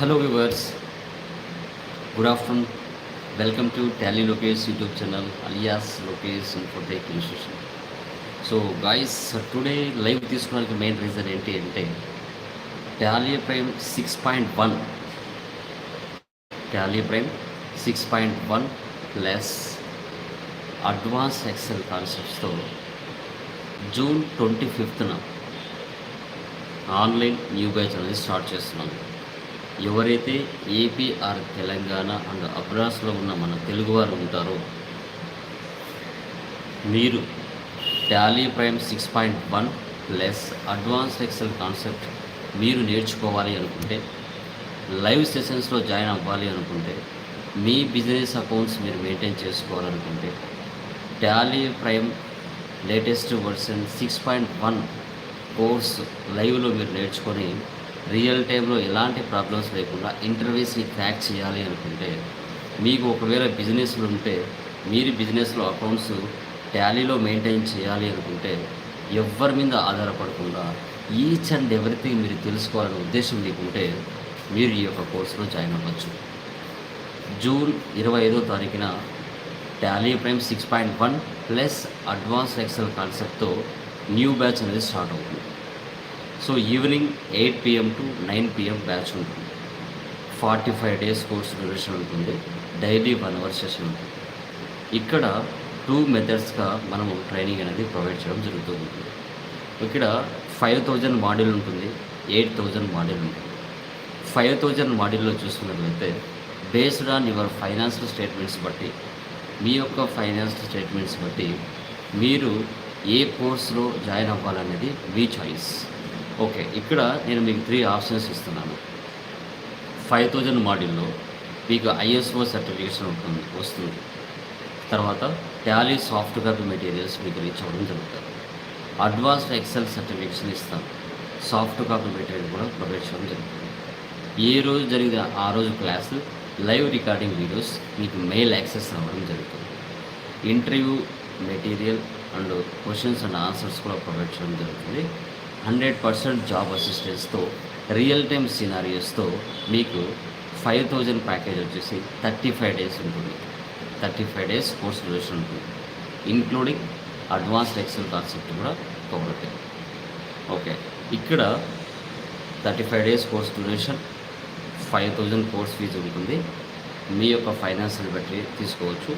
Hello viewers, good afternoon welcome to Tally Lokesh YouTube channel alias Lokesh Infotech institution so guys today live తీసుకోవడానికి main reason ఏంటి అంటే Tally Prime six point one Tally Prime six point one plus advance Excel కాన్సెప్ట్స్తో June twenty ఫిఫ్త్న online new batch అనేది start చేస్తున్నాను ఎవరైతే AP or Telangana and అబ్రాస్లో ఉన్న మన తెలుగువారు ఉంటారో మీరు Tally Prime six point one plus advance Excel concept మీరు నేర్చుకోవాలి అనుకుంటే లైవ్ సెషన్స్లో జాయిన్ అవ్వాలి అనుకుంటే మీ బిజినెస్ అకౌంట్స్ మీరు మెయింటైన్ చేసుకోవాలనుకుంటే Tally Prime latest version six point one course లైవ్లో మీరు నేర్చుకొని రియల్ టైంలో ఎలాంటి ప్రాబ్లమ్స్ లేకుండా ఇంటర్వ్యూస్ని క్రాక్ చేయాలి అనుకుంటే మీకు ఒకవేళ బిజినెస్లు ఉంటే మీరు బిజినెస్లో అకౌంట్స్ టాలీలో మెయింటైన్ చేయాలి అనుకుంటే ఎవరి మీద ఆధారపడకుండా ఈచ్ అండ్ ఎవ్రీథింగ్ మీరు తెలుసుకోవాలనే ఉద్దేశం మీకుంటే మీరు ఈ యొక్క కోర్సులో జాయిన్ అవ్వచ్చు. జూన్ ఇరవై ఐదో తారీఖున Tally Prime six point one plus advance Excel కాన్సెప్ట్తో న్యూ బ్యాచ్ అనేది స్టార్ట్ అవుతుంది. So evening eight PM to nine PM batch ఉంటుంది. Forty five days course duration ఉంటుంది. డైలీ వన్ అవర్ సెషన్ ఉంటుంది. ఇక్కడ టూ మెథడ్స్గా మనము ట్రైనింగ్ అనేది ప్రొవైడ్ చేయడం జరుగుతూ ఉంటుంది ఇక్కడ ఫైవ్ థౌజండ్ మాడ్యూల్ ఉంటుంది. ఎయిట్ థౌజండ్ మాడ్యూల్ ఉంటుంది. ఫైవ్ థౌజండ్ మాడ్యూల్లో చూసుకున్నట్లయితే based on your financial statements బట్టి మీ యొక్క ఫైనాన్షియల్ స్టేట్మెంట్స్ బట్టి మీరు ఏ కోర్సులో జాయిన్ అవ్వాలనేది మీ చాయిస్ ఓకే ఇక్కడ నేను మీకు త్రీ ఆప్షన్స్ ఇస్తున్నాను. ఫైవ్ థౌజండ్ మోడల్లో మీకు ఐఎస్ఓ సర్టిఫికేషన్ ఉంటుంది వస్తుంది. తర్వాత టాలీ సాఫ్ట్ కాపీ మెటీరియల్స్ మీకు రీచ్ అవ్వడం జరుగుతుంది. అడ్వాన్స్డ్ ఎక్సెల్ సర్టిఫికేషన్ ఇస్తాం. సాఫ్ట్ కాపీ మెటీరియల్ కూడా ప్రొవైడ్ చేయడం జరుగుతుంది. ఏ రోజు జరిగిన ఆ రోజు క్లాసు లైవ్ రికార్డింగ్ వీడియోస్ మీకు మెయిల్ యాక్సెస్ అవ్వడం జరుగుతుంది. Interview material and questions and answers కూడా ప్రొవైడ్ చేయడం జరుగుతుంది. హండ్రెడ్ పర్సెంట్ జాబ్ అసిస్టెన్స్తో రియల్ టైమ్ సినారియోస్తో మీకు ఫైవ్ థౌజండ్ ప్యాకేజ్ వచ్చేసి థర్టీ ఫైవ్ డేస్ ఉంటుంది. Thirty five days course duration ఉంటుంది. ఇంక్లూడింగ్ అడ్వాన్స్డ్ ఎక్సెల్ కాన్సెప్ట్ కూడా ఒకటి ఓకే ఇక్కడ thirty five days course duration five thousand course fee ఉంటుంది. మీ యొక్క ఫైనాన్షియల్ బట్టి తీసుకోవచ్చు.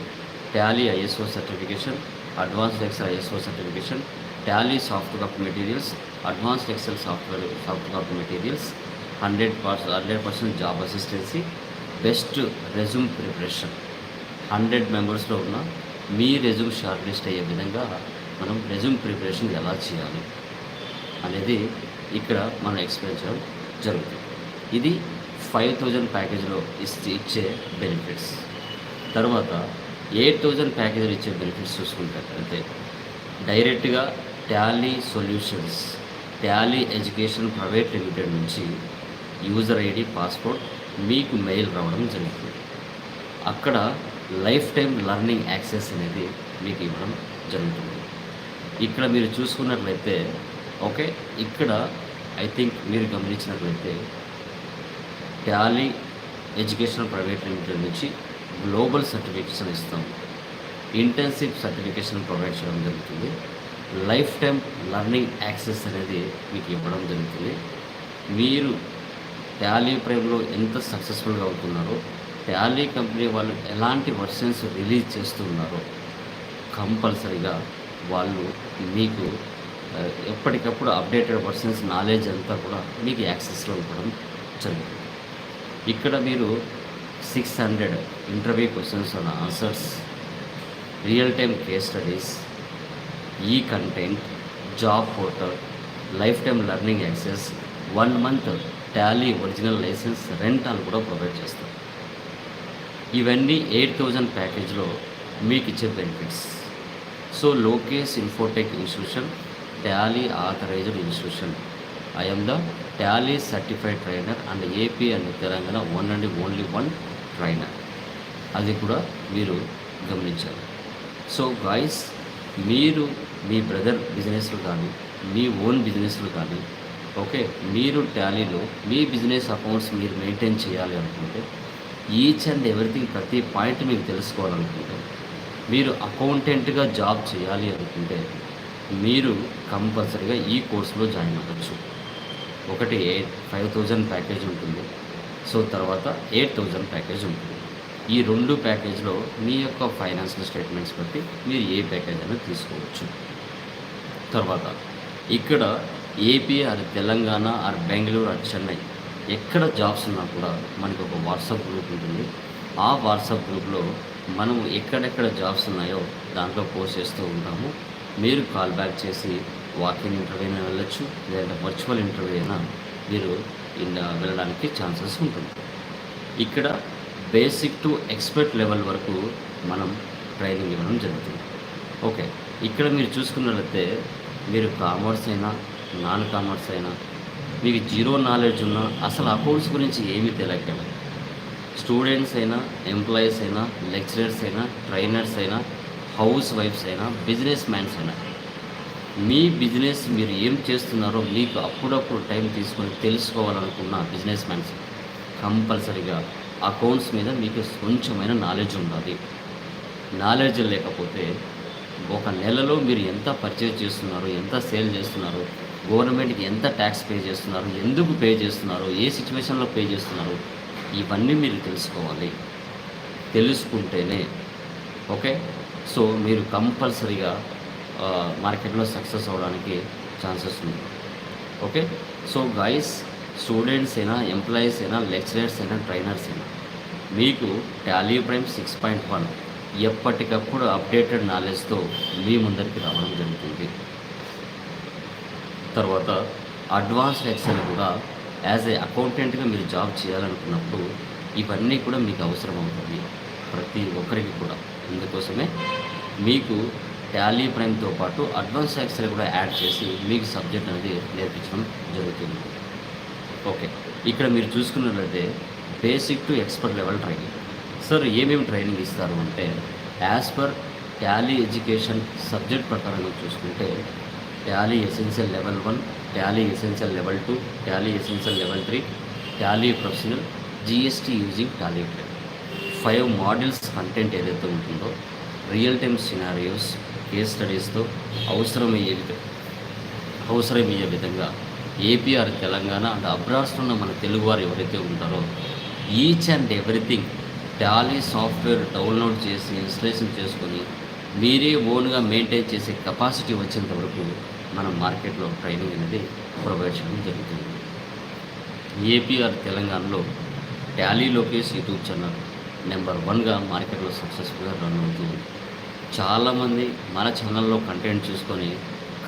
Tally ISO certification advanced Excel ISO certification Tally soft copy materials advanced Excel software soft copy materials hundred percent hundred percent job assistance best resume preparation hundred మెంబర్స్లో ఉన్న మీ resume shortlist అయ్యే విధంగా మనం resume preparation ఎలా చేయాలి అనేది ఇక్కడ మనం ఎక్స్ప్లెయిన్ చేయడం జరుగుతుంది. ఇది ఫైవ్ థౌజండ్ ప్యాకేజ్లో ఇస్తే ఇచ్చే బెనిఫిట్స్ తర్వాత ఎయిట్ థౌజండ్ ప్యాకేజ్లో ఇచ్చే బెనిఫిట్స్ చూసుకుంటే డైరెక్ట్గా Tally solutions Tally education private limited నుంచి యూజర్ ఐడి పాస్పోర్ట్ మీకు మెయిల్ రావడం జరుగుతుంది అక్కడ లైఫ్ టైం లర్నింగ్ యాక్సెస్ అనేది మీకు ఇవ్వడం జరుగుతుంది. ఇక్కడ మీరు చూసుకున్నట్లయితే ఓకే ఇక్కడ ఐ థింక్ మీరు గమనించినట్లయితే ట్యాలీ ఎడ్యుకేషనల్ ప్రైవేట్ లిమిటెడ్ నుంచి గ్లోబల్ సర్టిఫికేషన్ ఇస్తాం. ఇంటర్న్షిప్ సర్టిఫికేషన్ ప్రొవైడ్ చేయడం జరుగుతుంది. లైఫ్ టైం లర్నింగ్ యాక్సెస్ అనేది మీకు ఇవ్వడం జరుగుతుంది. మీరు టాలీ ప్రైమ్లో ఎంత సక్సెస్ఫుల్గా అవుతున్నారో ట్యాలీ కంపెనీ వాళ్ళు ఎలాంటి వర్షన్స్ రిలీజ్ చేస్తున్నారో కంపల్సరీగా వాళ్ళు మీకు ఎప్పటికప్పుడు అప్డేటెడ్ వర్షన్స్ నాలెడ్జ్ అంతా కూడా మీకు యాక్సెస్లో ఇవ్వడం జరుగుతుంది. ఇక్కడ మీరు six hundred interview questions and answers real time case studies ఈ content job portal life time learning access one month Tally original license rental కూడా ప్రొవైడ్ చేస్తాం. ఇవన్నీ ఎయిట్ థౌజండ్ ప్యాకేజ్లో మీకు ఇచ్చే benefits so Lokesh Infotech institution Tally authorized institution I'm the Tally certified trainer and AP and Telangana one and only one trainer అది కూడా మీరు గమనించాలి. సో గాయస్ మీరు మీ బ్రదర్ బిజినెస్లు కానీ మీ ఓన్ బిజినెస్లు కానీ ఓకే మీరు టాలీలో మీ బిజినెస్ అకౌంట్స్ మీరు మెయింటైన్ చేయాలి అనుకుంటే ఈచ్ అండ్ ఎవ్రీథింగ్ ప్రతి పాయింట్ మీకు తెలుసుకోవాలనుకుంటే మీరు అకౌంటెంట్గా జాబ్ చేయాలి అనుకుంటే మీరు కంపల్సరీగా ఈ కోర్సులో జాయిన్ అవ్వచ్చు. ఒకటి ఎయిట్ ఫైవ్ థౌజండ్ ప్యాకేజ్ ఉంటుంది. సో తర్వాత ఎయిట్ థౌజండ్ ప్యాకేజ్ ఉంటుంది. ఈ రెండు ప్యాకేజ్లో మీ యొక్క ఫైనాన్షియల్ స్టేట్మెంట్స్ బట్టి మీరు ఏ ప్యాకేజ్ అయినా తీసుకోవచ్చు. తర్వాత ఇక్కడ AP or Telangana or Bengaluru or Chennai ఎక్కడ జాబ్స్ ఉన్నా కూడా మనకు ఒక వాట్సాప్ గ్రూప్ ఉంటుంది. ఆ వాట్సాప్ గ్రూప్లో మనం ఎక్కడెక్కడ జాబ్స్ ఉన్నాయో దాంట్లో పోస్ట్ చేస్తూ ఉంటాము. మీరు కాల్ బ్యాక్ చేసి వాకింగ్ ఇంటర్వ్యూ అయినా వెళ్ళొచ్చు లేదంటే వర్చువల్ ఇంటర్వ్యూ అయినా మీరు వెళ్ళడానికి ఛాన్సెస్ ఉంటుంది. ఇక్కడ బేసిక్ టు ఎక్స్పర్ట్ లెవెల్ వరకు మనం ట్రైనింగ్ ఇవ్వడం జరుగుతుంది. ఓకే ఇక్కడ మీరు చూసుకున్నట్లయితే మీరు కామర్స్ అయినా నాన్ కామర్స్ అయినా మీకు జీరో నాలెడ్జ్ ఉన్నా అసలు అకౌంట్స్ గురించి ఏమీ తెలియక స్టూడెంట్స్ అయినా ఎంప్లాయీస్ అయినా లెక్చరర్స్ అయినా ట్రైనర్స్ అయినా హౌస్ వైఫ్స్ అయినా బిజినెస్ మ్యాన్స్ అయినా మీ బిజినెస్ మీరు ఏం చేస్తున్నారో మీకు అప్పుడప్పుడు టైం తీసుకొని తెలుసుకోవాలనుకున్న బిజినెస్ మ్యాన్స్ కంపల్సరీగా అకౌంట్స్ మీద మీకు కొంచెమైన నాలెడ్జ్ ఉండాలి. నాలెడ్జ్ లేకపోతే ఒక నెలలో మీరు ఎంత పర్చేజ్ చేస్తున్నారు ఎంత సేల్ చేస్తున్నారు గవర్నమెంట్కి ఎంత ట్యాక్స్ పే చేస్తున్నారు ఎందుకు పే చేస్తున్నారు ఏ సిచ్యువేషన్లో పే చేస్తున్నారు ఇవన్నీ మీరు తెలుసుకోవాలి. తెలుసుకుంటేనే ఓకే? సో మీరు కంపల్సరీగా మార్కెట్లో సక్సెస్ అవ్వడానికి ఛాన్సెస్ ఉంది ఓకే? సో గైస్ స్టూడెంట్స్ అయినా ఎంప్లాయీస్ అయినా లెక్చరర్స్ అయినా ట్రైనర్స్ అయినా మీకు Tally Prime six point one ఎప్పటికప్పుడు అప్డేటెడ్ నాలెడ్జ్తో మీ ముందరికి రావడం జరుగుతుంది. తర్వాత అడ్వాన్స్డ్ ఎక్సెల్ కూడా యాజ్ ఏ అకౌంటెంట్గా మీరు జాబ్ చేయాలనుకున్నప్పుడు ఇవన్నీ కూడా మీకు అవసరం అవుతుంది. ప్రతి ఒక్కరికి కూడా. అందుకోసమే మీకు టాలీ ప్రైమ్తో పాటు అడ్వాన్స్ ఎక్సెల్ కూడా యాడ్ చేసి మీకు సబ్జెక్ట్ అనేది నేర్పించడం జరుగుతుంది. ఓకే. ఇక్కడ మీరు చూసుకున్నట్లయితే basic to expert level training. Sir ఏమేమి ట్రైనింగ్ ఇస్తారు అంటే as per Tally education subject ప్రకారంగా చూసుకుంటే Tally essential level one Tally essential level two Tally essential level three Tally professional GST using Tally five models content ఏదైతే ఉంటుందో real time scenarios case స్టడీస్తో అవసరమయ్యే అవసరమయ్యే విధంగా ఏపీఆర్ తెలంగాణ అండ్ అబ్రాడ్స్లో ఉన్న మన తెలుగువారు ఎవరైతే ఉంటారో each and everything Tally software download చేసి ఇన్స్టలేషన్ చేసుకొని మీరే ఓన్గా మెయింటైన్ చేసే కెపాసిటీ వచ్చేంత వరకు మనం మార్కెట్లో ట్రైనింగ్ అనేది ప్రొవైడ్ చేయడం జరుగుతుంది. ఏపీఆర్ తెలంగాణలో Tally Lokesh YouTube channel number వన్గా మార్కెట్లో సక్సెస్ఫుల్గా రన్ అవుతుంది. చాలామంది మన ఛానల్లో కంటెంట్ చూసుకొని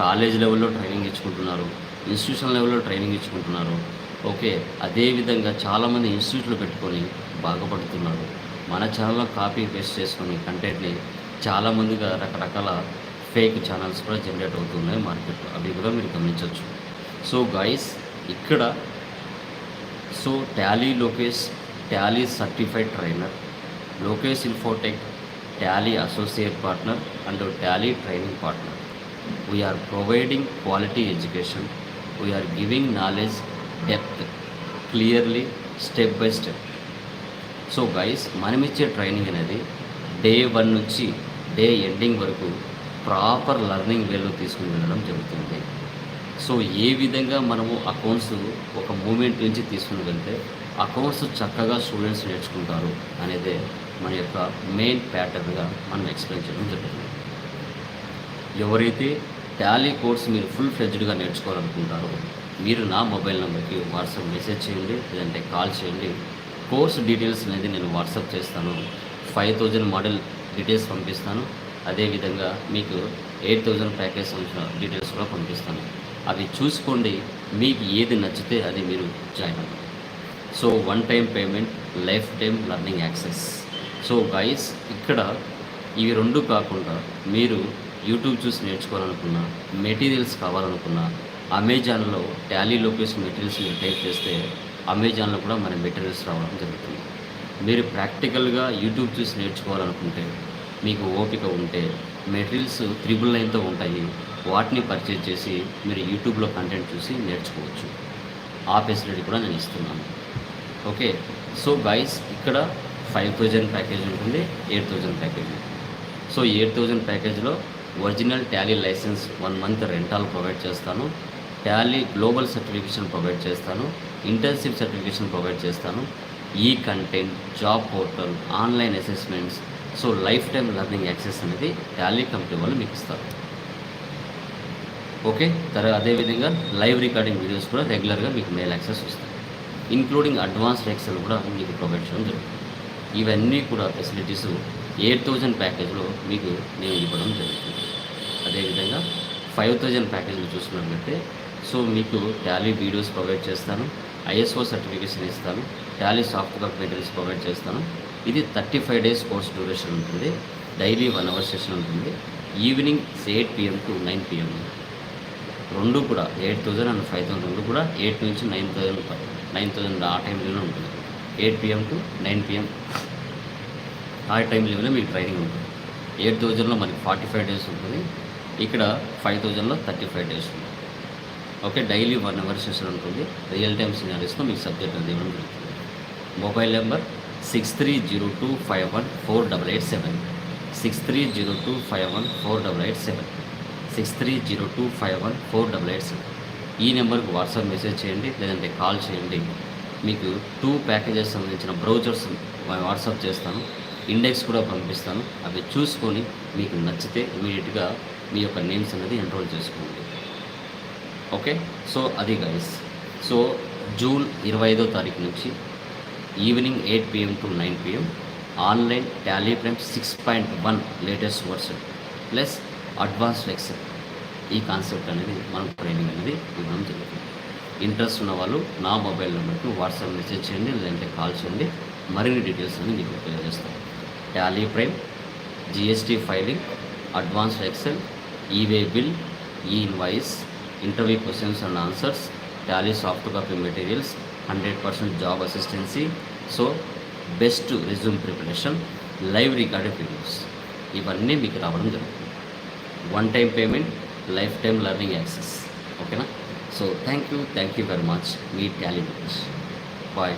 కాలేజ్ లెవెల్లో ట్రైనింగ్ ఇచ్చుకుంటున్నారు ఇన్స్టిట్యూషన్ లెవెల్లో ట్రైనింగ్ ఇచ్చుకుంటున్నారు. ఓకే అదేవిధంగా చాలామంది ఇన్స్టిట్యూట్లు పెట్టుకొని బాగుపడుతున్నారు. మన ఛానల్లో కాపీ పేస్ట్ చేసుకొని కంటెంట్ని చాలామందిగా రకరకాల ఫేక్ ఛానల్స్ కూడా జనరేట్ అవుతున్నాయి మార్కెట్లో. అవి కూడా మీరు గమనించవచ్చు. సో గైస్ ఇక్కడ so Tally Lokesh Tally certified trainer Lokesh Infotech Tally associate partner and Tally training partner. We are providing quality education we are giving knowledge depth clearly step by step so guys మనం ఇచ్చే training అనేది day one నుంచి day ending వరకు proper learning వేలో తీసుకుని వెళ్ళడం జరుగుతుంది. So ఏ విధంగా మనము అకౌంట్స్ ఒక మూమెంట్ నుంచి తీసుకుని వెళ్తే అకౌంట్స్ చక్కగా స్టూడెంట్స్ నేర్చుకుంటారు అనేది మన యొక్క మెయిన్ ప్యాటర్న్గా మనం ఎక్స్ప్లెయిన్ చేయడం జరుగుతుంది. ఎవరైతే టాలీ కోర్స్ మీరు ఫుల్ ఫ్లెడ్జ్డ్గా నేర్చుకోవాలనుకుంటారో మీరు నా మొబైల్ నెంబర్కి వాట్సాప్ మెసేజ్ చేయండి లేదంటే కాల్ చేయండి. కోర్స్ డీటెయిల్స్ అనేది నేను వాట్సాప్ చేస్తాను. ఫైవ్ థౌజండ్ మోడల్ డీటెయిల్స్ పంపిస్తాను. అదేవిధంగా మీకు ఎయిట్ థౌజండ్ ప్యాకేజ్ సంబంధించిన డీటెయిల్స్ కూడా పంపిస్తాను. అవి చూసుకోండి. మీకు ఏది నచ్చితే అది మీరు జాయిన్ అవ్వండి. So one time payment lifetime learning access. So guys ఇక్కడ ఇవి రెండు కాకుండా మీరు యూట్యూబ్ చూసి నేర్చుకోవాలనుకున్నా మెటీరియల్స్ కావాలనుకున్నా అమెజాన్లో టాలీ లొకేషన్ మెటీరియల్స్ మీరు టైప్ చేస్తే అమెజాన్లో కూడా మన మెటీరియల్స్ రావడం జరుగుతుంది. మీరు ప్రాక్టికల్గా యూట్యూబ్ చూసి నేర్చుకోవాలనుకుంటే మీకు ఓపిక ఉంటే మెటీరియల్స్ త్రిబుల్ నైన్తో ఉంటాయి. వాటిని పర్చేజ్ చేసి మీరు యూట్యూబ్లో కంటెంట్ చూసి నేర్చుకోవచ్చు. ఆ ఫెసిలిటీ కూడా నేను ఇస్తున్నాను. ఓకే? సో గైస్ ఇక్కడ ఫైవ్ థౌజండ్ ప్యాకేజ్ ఉంటుంది ఎయిట్ థౌజండ్ ప్యాకేజ్ ఉంటుంది. So eight thousand ప్యాకేజ్లో original Tally license one month rental provide చేస్తాను. టాలీ గ్లోబల్ సర్టిఫికేషన్ ప్రొవైడ్ చేస్తాను ఇంటర్న్షిప్ సర్టిఫికేషన్ ప్రొవైడ్ చేస్తాను ఈ content job portal online assessments so lifetime learning access అనేది Tally company వాళ్ళు మీకు ఇస్తారు. Okay? తర్వాత అదేవిధంగా లైవ్ రికార్డింగ్ వీడియోస్ కూడా రెగ్యులర్గా మీకు మెయిల్ యాక్సెస్ వస్తాయి. ఇంక్లూడింగ్ అడ్వాన్స్డ్ ఎక్సెల్ కూడా మీకు ప్రొవైడ్ చేయడం జరుగుతుంది. ఇవన్నీ కూడా ఫెసిలిటీస్ ఎయిట్ థౌజండ్ ప్యాకేజ్లో మీకు నేను ఇవ్వడం జరుగుతుంది. అదేవిధంగా ఫైవ్ థౌజండ్ ప్యాకేజ్ని చూసుకున్నట్లయితే సో మీకు టాలీ వీడియోస్ ప్రొవైడ్ చేస్తాను. ఐఎస్ఓ సర్టిఫికేషన్ ఇస్తాను. Tally soft copy materials provide చేస్తాను. ఇది thirty five days course duration ఉంటుంది. డైలీ వన్ అవర్ సెషన్ ఉంటుంది. Evening eight PM to nine PM. రెండు కూడా eight thousand and five thousand రెండు కూడా ఎయిట్ నుంచి నైన్ థౌజండ్ నైన్ థౌజండ్ ఆ టైంలోనే ఉంటుంది. Eight PM to nine PM ఆ టైంలోనే మీకు ట్రైనింగ్ ఉంటుంది. ఎయిట్ థౌజండ్లో మనకి ఫార్టీ ఫైవ్ డేస్ ఉంటుంది. ఇక్కడ ఫైవ్ థౌజండ్లో థర్టీ ఫైవ్ డేస్ ఉంటుంది. Okay daily one hour session ఉంటుంది. రియల్ టైమ్ సినారీస్లో మీకు సబ్జెక్ట్ అనేది ఇవ్వడం జరుగుతుంది. Mobile number six three zero two five one four double eight seven six three zero two five one four double eight seven six three zero two five one four double eight seven ఈ నెంబర్కి WhatsApp message చేయండి లేదంటే call చేయండి. మీకు two packages సంబంధించిన browsers WhatsApp చేస్తాను. Index కూడా పంపిస్తాను. అవి చూసుకొని మీకు నచ్చితే ఇమీడియట్గా మీ యొక్క నేమ్స్ అనేది ఎన్రోల్ చేసుకోండి. ఓకే? సో అది గైస్ సో జూన్ ఇరవై ఐదో తారీఖు నుంచి evening eight PM to nine PM online Tally Prime six point one latest version plus advanced lecture ఈ కాన్సెప్ట్ అనేది మనం ట్రైనింగ్ అనేది ఇవ్వడం జరుగుతుంది. ఇంట్రెస్ట్ ఉన్న వాళ్ళు నా మొబైల్ నెంబర్కి వాట్సాప్ మెసేజ్ చేయండి లేదంటే కాల్ చేయండి. మరిన్ని డీటెయిల్స్ అనేది మీకు తెలియజేస్తాను Tally Prime GST filing advanced Excel e way bill e invoice interview questions and answers Tally soft copy materials hundred percent job assistance so best resume preparation live recorded videos ఇవన్నీ మీకు రావడం జరుగుతుంది. One time payment lifetime learning access ఓకేనా so thank you thank you very much me Tally bye